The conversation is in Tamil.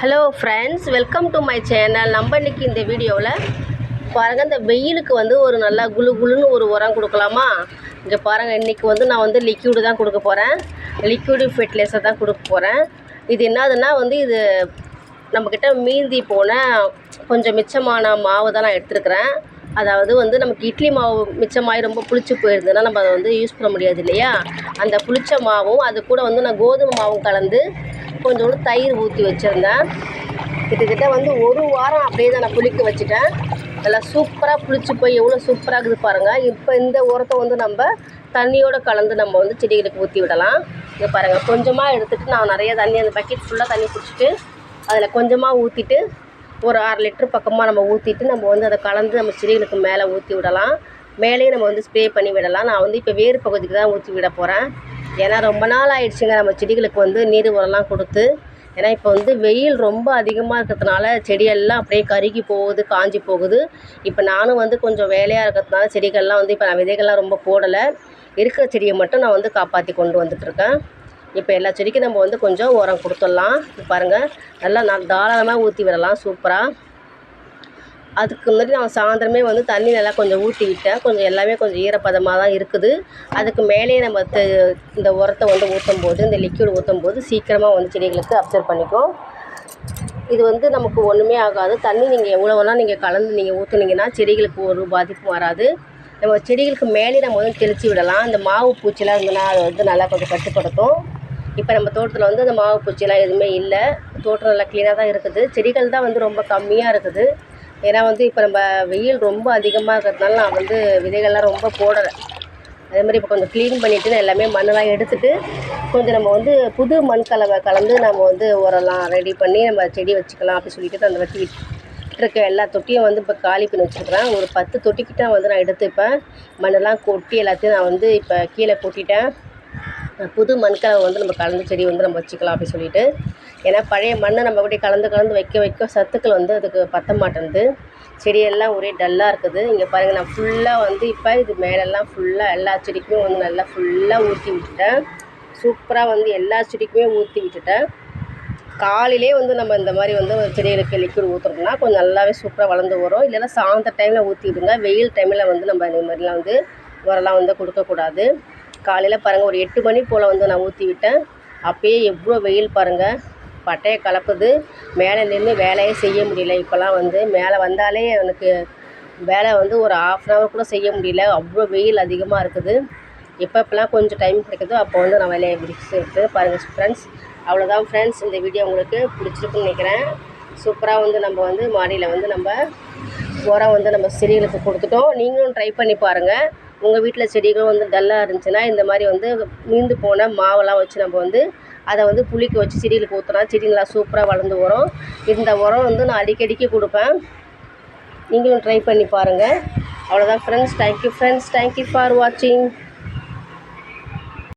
Hello friends welcome to my channel நம்ம இன்னைக்கு இந்த வீடியோவில் பாருங்கள் இந்த வெயிலுக்கு வந்து ஒரு நல்லா குளு குளுன்னு ஒரு உரம் கொடுக்கலாமா? இங்கே பாருங்கள் இன்றைக்கி வந்து நான் வந்து லிக்யூடு தான் கொடுக்க போகிறேன் லிக்யூடு ஃபெர்டிலைசர் தான் கொடுக்க போகிறேன் இது என்னதுன்னா வந்து இது நம்மக்கிட்ட மீந்தி போன கொஞ்சம் மிச்சமான மாவு தான் நான் எடுத்துருக்கிறேன். அதாவது வந்து நமக்கு இட்லி மாவு மிச்சமாகி ரொம்ப புளிச்சு போயிருந்ததுன்னா நம்ம அதை வந்து யூஸ் பண்ண முடியாது இல்லையா? அந்த புளிச்ச மாவும் அது கூட வந்து நான் கோதுமை மாவும் கலந்து கொஞ்சோண்டு தயிர் ஊற்றி வச்சுருந்தேன். கிட்டத்தட்ட வந்து ஒரு வாரம் அப்படியே தான் நான் புளிக்க வச்சுட்டேன். நல்லா சூப்பராக புளிச்சு போய் எவ்வளோ சூப்பராக இருக்குது பாருங்கள் இப்போ இந்த உரத்தை வந்து நம்ம தண்ணியோடு கலந்து நம்ம வந்து செடிகளுக்கு ஊற்றி விடலாம். இங்கே பாருங்கள் கொஞ்சமாக எடுத்துகிட்டு நான் நிறைய தண்ணி அந்த பக்கெட் ஃபுல்லாக தண்ணி குடிச்சிட்டு அதில் கொஞ்சமாக ஊற்றிட்டு ஒரு அரை லிட்டர் பக்கமாக நம்ம ஊற்றிட்டு நம்ம வந்து அதை கலந்து நம்ம செடிகளுக்கு மேலே ஊற்றி விடலாம். மேலேயும் நம்ம வந்து ஸ்ப்ரே பண்ணி விடலாம். நான் வந்து இப்போ வேறு பகுதிக்கு தான் ஊற்றி விட போகிறேன் ஏன்னா ரொம்ப நாள் ஆயிடுச்சுங்க. நம்ம செடிகளுக்கு வந்து நீர் உரம்லாம் கொடுத்து. ஏன்னா இப்போ வந்து வெயில் ரொம்ப அதிகமாக இருக்கிறதுனால செடியெல்லாம் அப்படியே கருகி போகுது காஞ்சி போகுது. இப்போ நானும் வந்து கொஞ்சம் வேலையாக இருக்கிறதுனால செடிகள்லாம் வந்து இப்போ நான் விதைகள்லாம் ரொம்ப போடலை. இருக்கிற செடியை மட்டும் நான் வந்து காப்பாற்றி கொண்டு வந்துட்டுருக்கேன் இப்போ எல்லா செடிக்கும் நம்ம வந்து கொஞ்சம் உரம் கொடுத்துடலாம். பாருங்கள் நல்லா நான் தாராளமாக ஊற்றி விடலாம். சூப்பராக அதுக்கு முன்னாடி நான் சாயந்தரமே வந்து தண்ணி நல்லா கொஞ்சம் ஊற்றி விட்டேன் கொஞ்சம் எல்லாமே கொஞ்சம் ஈரப்பதமாக தான் இருக்குது. அதுக்கு மேலேயே நம்ம த இந்த உரத்தை வந்து ஊற்றும் போது இந்த லிக்யூட் ஊற்றும் போது சீக்கிரமாக வந்து செடிகளுக்கு அப்சர்வ் பண்ணிக்கும் இது வந்து நமக்கு ஒன்றுமே ஆகாது. தண்ணி நீங்கள் எவ்வளோவெல்லாம் நீங்கள் கலந்து நீங்கள் ஊற்றுனீங்கன்னா செடிகளுக்கு ஒரு பாதிப்பும் வராது. நம்ம செடிகளுக்கு மேலே நம்ம வந்து தெளித்து விடலாம். இந்த மாவு பூச்சிலாம் இருந்ததுன்னா அது வந்து நல்லா கொஞ்சம் கட்டுப்படுத்தும் இப்போ நம்ம தோட்டத்தில் வந்து அந்த மாவு பூச்சிலாம் எதுவுமே இல்லை. தோட்டம் நல்லா க்ளீனாக தான் இருக்குது. செடிகள் தான் வந்து ரொம்ப கம்மியாக இருக்குது. ஏன்னா வந்து இப்போ நம்ம வெயில் ரொம்ப அதிகமாக இருக்கிறதுனால நான் வந்து விதைகள்லாம் ரொம்ப போடலை. அதே மாதிரி இப்போ கொஞ்சம் க்ளீன் பண்ணிவிட்டு நான் எல்லாமே மண்ணெல்லாம் எடுத்துகிட்டு கொஞ்சம் நம்ம வந்து புது மண் கலவை கலந்து நம்ம வந்து உரம்லாம் ரெடி பண்ணி நம்ம செடி வச்சுக்கலாம் அப்படின்னு சொல்லிட்டு அந்த வச்சு இருக்க எல்லா தொட்டியும் வந்து இப்போ காலி பண்ணி வச்சுருக்கிறேன். ஒரு பத்து தொட்டிக்கிட்ட வந்து நான் எடுத்துப்பேன் மண்ணெல்லாம் கொட்டி எல்லாத்தையும் நான் வந்து இப்போ கீழே கொட்டிட்டேன். புது மண்கலவை வந்து நம்ம கலந்து செடி வந்து நம்ம வச்சுக்கலாம் அப்படின்னு சொல்லிட்டு ஏன்னா பழைய மண்ணை நம்ம அப்படியே கலந்து கலந்து வைக்க வைக்க சத்துக்கள் வந்து அதுக்கு பத்த மாட்டேன்து செடியெல்லாம் ஒரே டல்லாக இருக்குது. இங்கே பாருங்கள் நான் ஃபுல்லாக வந்து இப்போ இது மேலெல்லாம் ஃபுல்லாக எல்லா செடிக்குமே வந்து நல்லா ஃபுல்லாக ஊற்றி விட்டுட்டேன். சூப்பராக வந்து எல்லா செடிக்குமே ஊற்றி விட்டுட்டேன். காலையிலே வந்து நம்ம இந்த மாதிரி வந்து செடிகளுக்கு லிக்விட் ஊற்றுறோம்னா கொஞ்சம் நல்லாவே சூப்பராக வளர்ந்து வரும். இல்லைன்னா சாயந்தர டைமில் ஊற்றிடுங்க வெயில் டைமில் வந்து நம்ம இந்த மாதிரிலாம் வந்து உரம்லாம் வந்து கொடுக்கக்கூடாது காலையில் பாருங்கள் ஒரு எட்டு மணி போல் வந்து நான் ஊற்றி விட்டேன். அப்போயே எவ்வளோ வெயில் பாருங்கள் பட்டையை கலப்புது மேலே நின்று வேலையே செய்ய முடியல. இப்போல்லாம் வந்து மேலே வந்தாலே எனக்கு வேலை வந்து ஒரு ஆஃப் அன் ஹவர் கூட செய்ய முடியல. அவ்வளோ வெயில் அதிகமாக இருக்குது. எப்போ இப்போலாம் கொஞ்சம் டைம் கிடைக்குதோ. அப்போ வந்து நான் வேலையை முடிச்சுட்டு பாருங்கள் ஃப்ரெண்ட்ஸ் அவ்வளோதான் ஃப்ரெண்ட்ஸ் இந்த வீடியோ உங்களுக்கு பிடிச்சிருக்குன்னு நினைக்கிறேன். சூப்பராக வந்து நம்ம வந்து மாடியில் வந்து நம்ம உரம் வந்து நம்ம செடிகளுக்கு கொடுத்துட்டோம். நீங்களும் ட்ரை பண்ணி பாருங்கள் உங்கள் வீட்டில் செடிகளும் வந்து டல்லாக இருந்துச்சுன்னா இந்த மாதிரி வந்து மீந்து போன மாவெல்லாம் வச்சு நம்ம வந்து அதை வந்து புளிக்க வச்சு செடிகளுக்கு ஊற்றினா செடி நல்லா சூப்பராக வளர்ந்து வரும். இந்த உரம் வந்து நான் அடிக்கடிக்கு கொடுப்பேன். நீங்களும் ட்ரை பண்ணி பாருங்கள் அவ்வளோதான் friends thank you friends thank you for வாட்சிங்